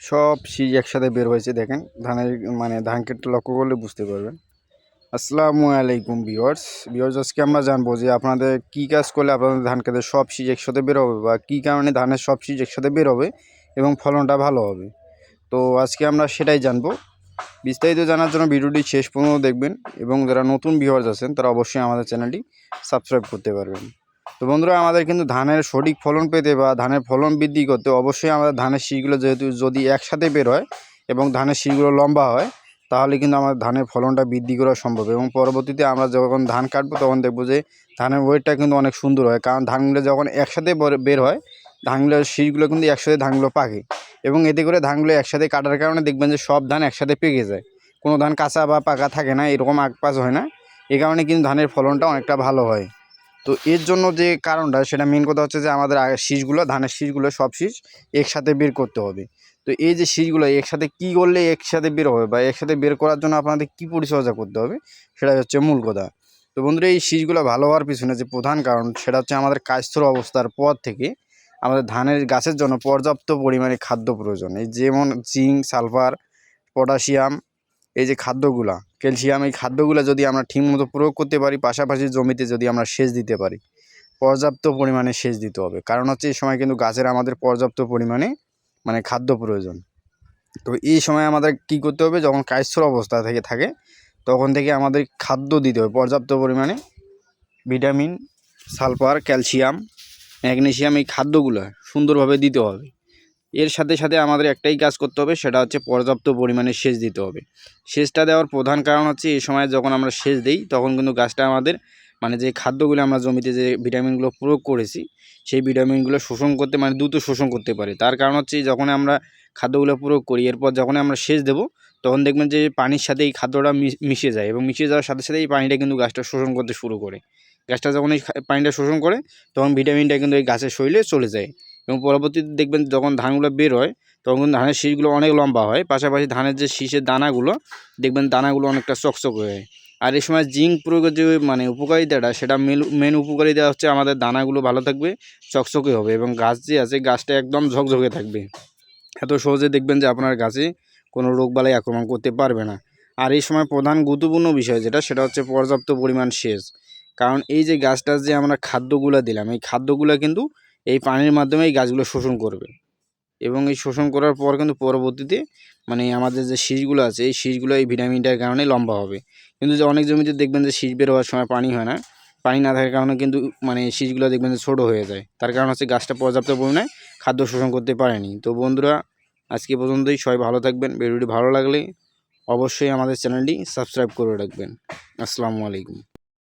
সব শীষ একসাথে বের হয়েছে, দেখেন। ধানের মানে ধান কেটে লক্ষ্য করলে বুঝতে পারবেন। আসসালামু আলাইকুম বিওয়ার্স বিওয়ার্স আজকে আমরা জানব যে আপনাদের কী কাজ করলে আপনাদের ধান খেতে সব শীষ একসাথে বের হবে বা কী কারণে ধানের সব শীষ একসাথে বের হবে এবং ফলনটা ভালো হবে। তো আজকে আমরা সেটাই জানব। বিস্তারিত জানার জন্য ভিডিওটি শেষ পর্যন্ত দেখবেন এবং যারা নতুন ভিউয়ার্স আছেন, তারা অবশ্যই আমাদের চ্যানেলটি সাবস্ক্রাইব করতে পারবেন। তো বন্ধুরা, আমাদের কিন্তু ধানের সঠিক ফলন পেতে বা ধানের ফলন বৃদ্ধি করতে অবশ্যই আমাদের ধানের শীষগুলো যেহেতু যদি একসাথে বের হয় এবং ধানের শীষগুলো লম্বা হয়, তাহলে কিন্তু আমাদের ধানের ফলনটা বৃদ্ধি করা সম্ভব। এবং পরবর্তীতে আমরা যখন ধান কাটবো, তখন দেখব যে ধানের ওয়েটটা কিন্তু অনেক সুন্দর হয়, কারণ ধানগুলো যখন একসাথে বর- হয় ধানগুলোর শীষগুলো কিন্তু একসাথে ধানগুলো পাকে। এবং এতে করে ধানগুলো একসাথে কাটার কারণে দেখবেন যে সব ধান একসাথে পেকে যায়। কোনো ধান কাঁচা বা পাকা থাকে না, এরকম আগপাচ হয় না। এই কারণে কিন্তু ধানের ফলনটা অনেকটা ভালো হয়। তো এর জন্য যে কারণটা, সেটা মেন কথা হচ্ছে যে আমাদের আগের শীষগুলো, ধানের শীষগুলো সব শীষ একসাথে বের করতে হবে। তো এই যে শীষগুলো একসাথে কী করলে একসাথে বের হবে বা একসাথে বের করার জন্য আপনাদের কী পরিচর্যা করতে হবে, সেটা হচ্ছে মূল কথা। তো বন্ধুরা, এই শীষগুলো ভালো হওয়ার পিছনে যে প্রধান কারণ, সেটা হচ্ছে আমাদের কায়স্থর অবস্থার পর থেকে আমাদের ধানের গাছের জন্য পর্যাপ্ত পরিমাণে খাদ্য প্রয়োজন। এই যেমন জিঙ্ক, সালফার, পটাশিয়াম এই যে খাদ্যগুলা ক্যালসিয়াম এই খাদ্যগুলো যদি আমরা ঠিকমতো প্রয়োগ করতে পারি, পাশাপাশি জমিতে যদি আমরা সেচ দিতে পারি, পর্যাপ্ত পরিমাণে সেচ দিতে হবে। কারণ হচ্ছে এই সময় কিন্তু গাছের আমাদের পর্যাপ্ত পরিমাণে মানে খাদ্য প্রয়োজন। তো এই সময় আমাদের কি করতে হবে, যখন কায়স্থর অবস্থা থেকে থাকে, তখন থেকে আমাদের খাদ্য দিতে হবে। পর্যাপ্ত পরিমাণে ভিটামিন সালফার ক্যালসিয়াম ম্যাগনেশিয়াম এই খাদ্যগুলো সুন্দরভাবে দিতে হবে। এর সাথে সাথে আমাদের একটাই কাজ করতে হবে, সেটা হচ্ছে পর্যাপ্ত পরিমাণে সেচ দিতে হবে। সেচটা দেওয়ার প্রধান কারণ হচ্ছে, এই সময় যখন আমরা সেচ দিই, তখন কিন্তু গাছটা আমাদের মানে যে খাদ্যগুলো আমরা জমিতে যে ভিটামিনগুলো প্রয়োগ করেছি, সেই ভিটামিনগুলো শোষণ করতে মানে দ্রুত শোষণ করতে পারে। তার কারণ হচ্ছে, যখন আমরা খাদ্যগুলো প্রয়োগ করি, এরপর যখন আমরা সেচ দেবো, তখন দেখবেন যে পানির সাথে এই খাদ্যটা মিশ- যায় এবং মিশে যাওয়ার সাথে সাথে এই পানিটা কিন্তু গাছটা শোষণ করতে শুরু করে। গাছটা যখন এই পানিটা শোষণ করে, তখন ভিটামিনটা কিন্তু এই গাছের শরীরে চলে যায়। এবং পরবর্তীতে দেখবেন যখন ধানগুলো বের হয়, তখন ধানের শীষগুলো অনেক লম্বা হয়। পাশাপাশি ধানের যে শীষের দানাগুলো, দেখবেন দানাগুলো অনেকটা চকচক হয়ে আর এই সময় জিঙ্ক প্রয়োগের যে মানে উপকারিতাটা, সেটা মেন মেন উপকারিতা হচ্ছে আমাদের দানাগুলো ভালো থাকবে, চকচকে হবে এবং গাছ যে আছে, গাছটা একদম ঝকঝকে থাকবে। এত সহজে দেখবেন যে আপনার গাছে কোনো রোগবালাই আক্রমণ করতে পারবে না। আর এই সময় প্রধান গুরুত্বপূর্ণ বিষয় যেটা, সেটা হচ্ছে পর্যাপ্ত পরিমাণ সেচ। কারণ এই যে গাছটা যে আমরা খাদ্যগুলো দিলাম, এই খাদ্যগুলো কিন্তু এই পানির মাধ্যমে এই গাছগুলো শোষণ করবে। এবং এই শোষণ করার পর কিন্তু পরবর্তীতে মানে আমাদের যে শীষগুলো আছে, এই শীষগুলো এই ভিটামিনটার কারণে লম্বা হবে। কিন্তু যে অনেক জমিতে দেখবেন যে শীষ বের হওয়ার সময় পানি হয় না। পানি না থাকার কারণে কিন্তু মানে শীষগুলো দেখবেন যে ছোটো হয়ে যায়। তার কারণ হচ্ছে গাছটা পর্যাপ্ত পরিমাণে খাদ্য শোষণ করতে পারেনি। তো বন্ধুরা, আজকে পর্যন্তই। সবাই ভালো থাকবেন। ভিডিওটি ভালো লাগলে অবশ্যই আমাদের চ্যানেলটি সাবস্ক্রাইব করে রাখবেন। আসসালামু আলাইকুম।